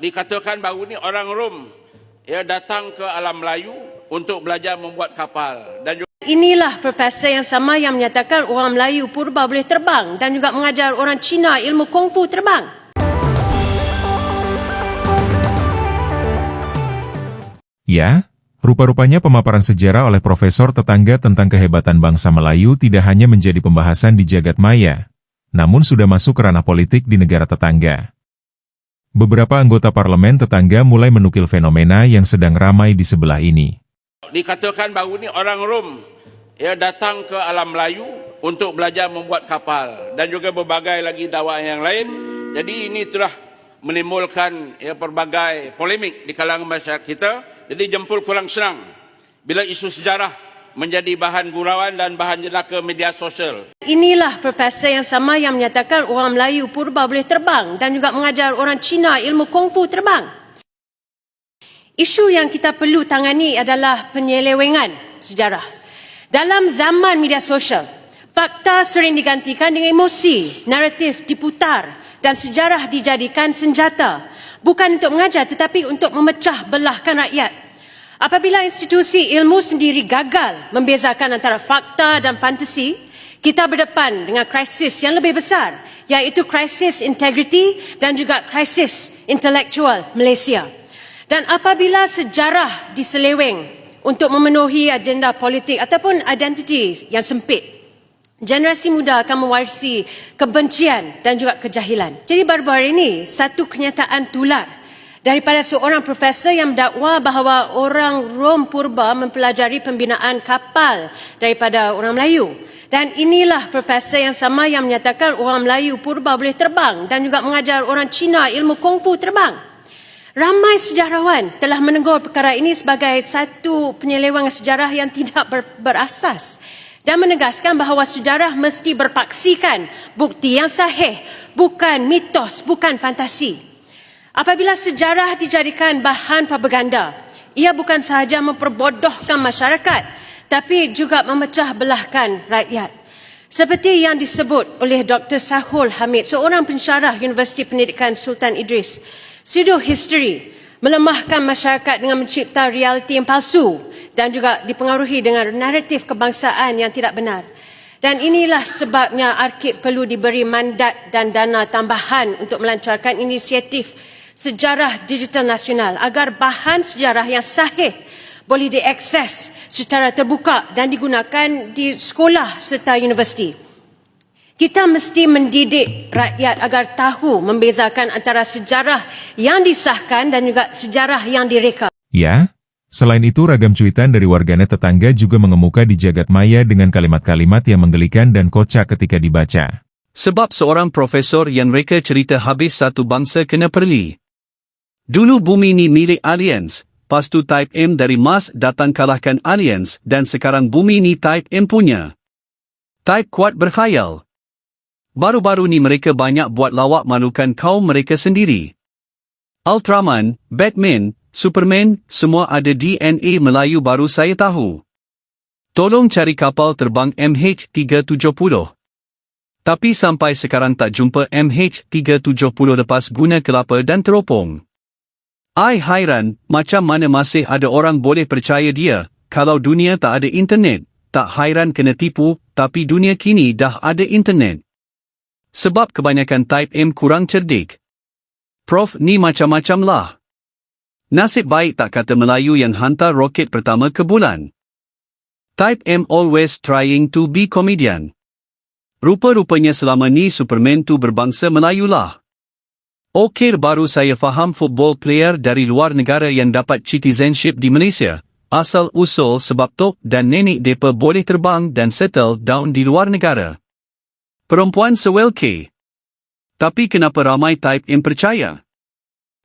dikatakan baru ni orang Rom ya datang ke alam Melayu untuk belajar membuat kapal dan juga Inilah profesor yang sama yang menyatakan orang Melayu purba boleh terbang dan juga mengajar orang Cina ilmu kungfu terbang. Ya, rupa-rupanya pemaparan sejarah oleh profesor tetangga tentang kehebatan bangsa Melayu tidak hanya menjadi pembahasan di jagat maya, namun sudah masuk ke ranah politik di negara tetangga. Beberapa anggota parlemen tetangga mulai menukil fenomena yang sedang ramai di sebelah ini. dikatakan baru ni orang Rom ya datang ke alam Melayu untuk belajar membuat kapal dan juga berbagai lagi dakwaan yang lain. Jadi ini telah menimbulkan ya pelbagai polemik di kalangan masyarakat kita. Jadi jempol kurang senang bila isu sejarah menjadi bahan gurauan dan bahan jenaka media sosial. Inilah profesor yang sama yang menyatakan orang Melayu purba boleh terbang dan juga mengajar orang Cina ilmu kungfu terbang. Isu yang kita perlu tangani adalah penyelewengan sejarah. Dalam zaman media sosial, fakta sering digantikan dengan emosi, naratif diputar dan sejarah dijadikan senjata. Bukan untuk mengajar tetapi untuk memecah belahkan rakyat. Apabila institusi ilmu sendiri gagal membezakan antara fakta dan fantasi, kita berdepan dengan krisis yang lebih besar, iaitu krisis integriti dan juga krisis intelektual Malaysia. Dan apabila sejarah diseleweng untuk memenuhi agenda politik ataupun identiti yang sempit, generasi muda akan mewarisi kebencian dan juga kejahilan. Jadi baru-baru ini satu kenyataan tular daripada seorang profesor yang mendakwa bahawa orang Rom purba mempelajari pembinaan kapal daripada orang Melayu. Dan inilah profesor yang sama yang menyatakan orang Melayu purba boleh terbang dan juga mengajar orang Cina ilmu kungfu terbang. Ramai sejarawan telah menegur perkara ini sebagai satu penyelewengan sejarah yang tidak ber, berasas dan menegaskan bahawa sejarah mesti berpaksikan bukti yang sahih, bukan mitos, bukan fantasi. Apabila sejarah dijadikan bahan propaganda, ia bukan sahaja memperbodohkan masyarakat, tapi juga memecah belahkan rakyat. Seperti yang disebut oleh Dr. Sahul Hamid, seorang pensyarah Universiti Pendidikan Sultan Idris, pseudo history melemahkan masyarakat dengan mencipta realiti yang palsu dan juga dipengaruhi dengan naratif kebangsaan yang tidak benar. Dan inilah sebabnya Arkib perlu diberi mandat dan dana tambahan untuk melancarkan inisiatif sejarah digital nasional agar bahan sejarah yang sahih boleh diakses secara terbuka dan digunakan di sekolah serta universiti. Kita mesti mendidik rakyat agar tahu membezakan antara sejarah yang disahkan dan juga sejarah yang direka. Ya, selain itu ragam cuitan dari warganet tetangga juga mengemuka di jagat maya dengan kalimat-kalimat yang menggelikan dan kocak ketika dibaca. Sebab seorang profesor yang reka cerita habis satu bangsa kena perli. Dulu bumi ni milik aliens, pastu Type M dari Mars datang kalahkan aliens dan sekarang bumi ni Type M punya. Type kuat berkhayal. Baru-baru ni mereka banyak buat lawak malukan kaum mereka sendiri. Ultraman, Batman, Superman, semua ada DNA Melayu baru saya tahu. Tolong cari kapal terbang MH370. Tapi sampai sekarang tak jumpa MH370 lepas guna kelapa dan teropong. I hairan, macam mana masih ada orang boleh percaya dia, kalau dunia tak ada internet, tak hairan kena tipu, tapi dunia kini dah ada internet. Sebab kebanyakan type M kurang cerdik. Prof ni macam-macam lah. Nasib baik tak kata Melayu yang hantar roket pertama ke bulan. Type M always trying to be comedian. Rupa-rupanya selama ni Superman tu berbangsa Melayu lah. Okey baru saya faham football player dari luar negara yang dapat citizenship di Malaysia. Asal usul sebab tok dan nenek depa boleh terbang dan settle down di luar negara. Perempuan sewel K. Tapi kenapa ramai type M percaya?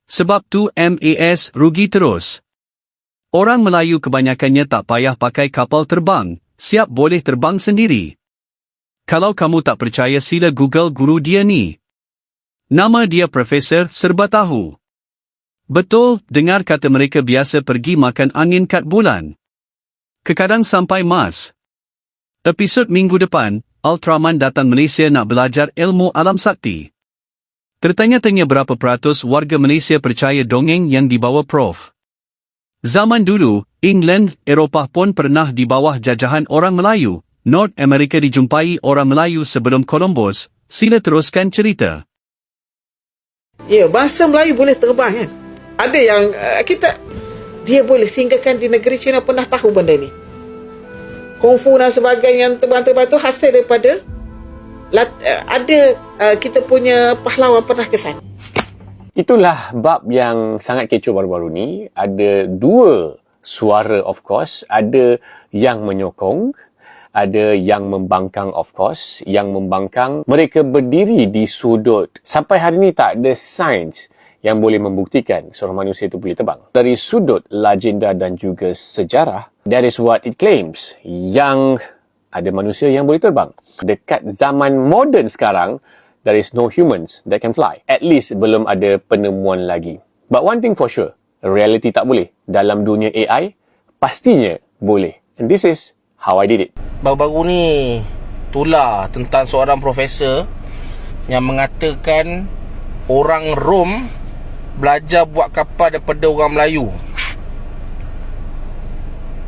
Sebab tu MAS rugi terus. Orang Melayu kebanyakannya tak payah pakai kapal terbang, siap boleh terbang sendiri. Kalau kamu tak percaya sila Google guru dia ni. Nama dia Profesor Serba Tahu. Betul, dengar kata mereka biasa pergi makan angin kat bulan. Kekadang sampai Mars. Episod minggu depan, Ultraman datang Malaysia nak belajar ilmu alam sakti. Tertanya-tanya berapa peratus warga Malaysia percaya dongeng yang dibawa Prof. Zaman dulu, England, Eropah pun pernah di bawah jajahan orang Melayu. North America dijumpai orang Melayu sebelum Columbus. Sila teruskan cerita. Ya, bahasa Melayu boleh terbang kan. Ada yang uh, kita dia boleh singgahkan di negeri China pernah tahu benda ni. Kungfu dan sebagainya yang terbang-terbang tu hasil daripada lat, uh, ada uh, kita punya pahlawan pernah kesan. Itulah bab yang sangat kecoh baru-baru ni. Ada dua suara of course. Ada yang menyokong. Ada yang membangkang of course. Yang membangkang mereka berdiri di sudut. Sampai hari ni tak ada sains yang boleh membuktikan seorang manusia itu boleh terbang. Dari sudut legenda dan juga sejarah, that is what it claims. Yang ada manusia yang boleh terbang. Dekat zaman moden sekarang, there is no humans that can fly. At least belum ada penemuan lagi. But one thing for sure, reality tak boleh. Dalam dunia AI, pastinya boleh. And this is how I did it. Baru-baru ni tular tentang seorang profesor yang mengatakan orang Rom belajar buat kapal daripada orang Melayu.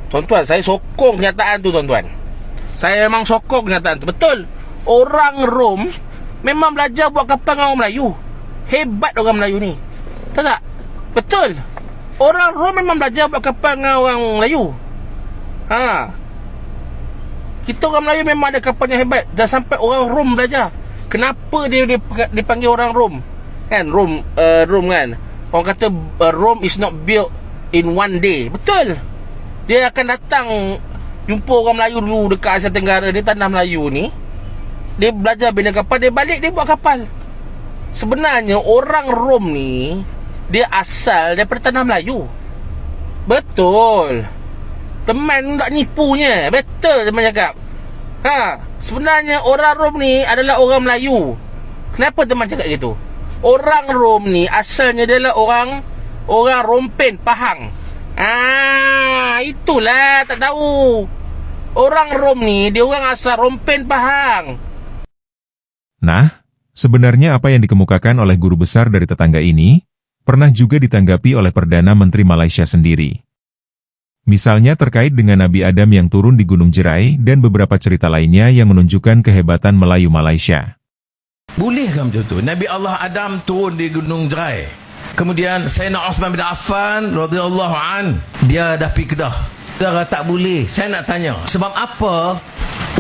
Tuan-tuan, saya sokong kenyataan tu tuan-tuan. Saya memang sokong kenyataan tu. Betul. Orang Rom memang belajar buat kapal dengan orang Melayu. Hebat orang Melayu ni. Tahu tak? Betul. Orang Rom memang belajar buat kapal dengan orang Melayu. Ha. Kita orang Melayu memang ada kapal yang hebat. Dah sampai orang Rom belajar. Kenapa dia dip- dipanggil orang Rom? Kan Rom uh, Rom kan. Orang kata uh, Rome is not built in one day. Betul. Dia akan datang jumpa orang Melayu dulu dekat Asia Tenggara ni tanah Melayu ni. Dia belajar bina kapal, dia balik dia buat kapal. Sebenarnya orang Rom ni dia asal daripada tanah Melayu. Betul. Teman tak nipunya. Betul teman cakap. Ha, sebenarnya orang Rom ni adalah orang Melayu. Kenapa teman cakap gitu? Orang Rom ni asalnya adalah orang orang Rompen, Pahang. Ah, itulah tak tahu. Orang Rom ni dia orang asal Rompen, Pahang. Nah, sebenarnya apa yang dikemukakan oleh guru besar dari tetangga ini, pernah juga ditanggapi oleh Perdana Menteri Malaysia sendiri. Misalnya terkait dengan Nabi Adam yang turun di Gunung Jerai dan beberapa cerita lainnya yang menunjukkan kehebatan Melayu Malaysia. Bolehkah macam tu? Nabi Allah Adam turun di Gunung Jerai. Kemudian Sayyidina Uthman bin Affan radhiyallahu an dia dah pergi Kedah. Kata tak boleh. Saya nak tanya, sebab apa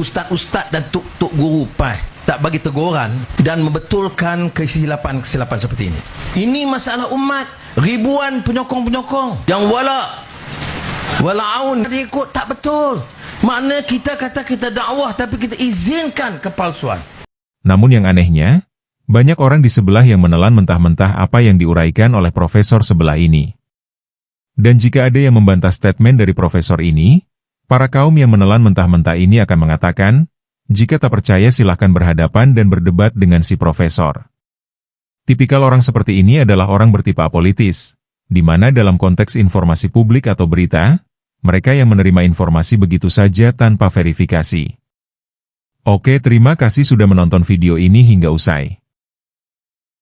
ustaz-ustaz dan tuk-tuk guru pai tak bagi teguran dan membetulkan kesilapan-kesilapan seperti ini. Ini masalah umat. Ribuan penyokong-penyokong yang wala walaun dia ikut tak betul. Makna kita kata kita dakwah tapi kita izinkan kepalsuan. Namun yang anehnya, banyak orang di sebelah yang menelan mentah-mentah apa yang diuraikan oleh profesor sebelah ini. Dan jika ada yang membantah statement dari profesor ini, para kaum yang menelan mentah-mentah ini akan mengatakan, jika tak percaya silahkan berhadapan dan berdebat dengan si profesor. Tipikal orang seperti ini adalah orang bertipe apolitis, di mana dalam konteks informasi publik atau berita, mereka yang menerima informasi begitu saja tanpa verifikasi. Oke terima kasih sudah menonton video ini hingga usai.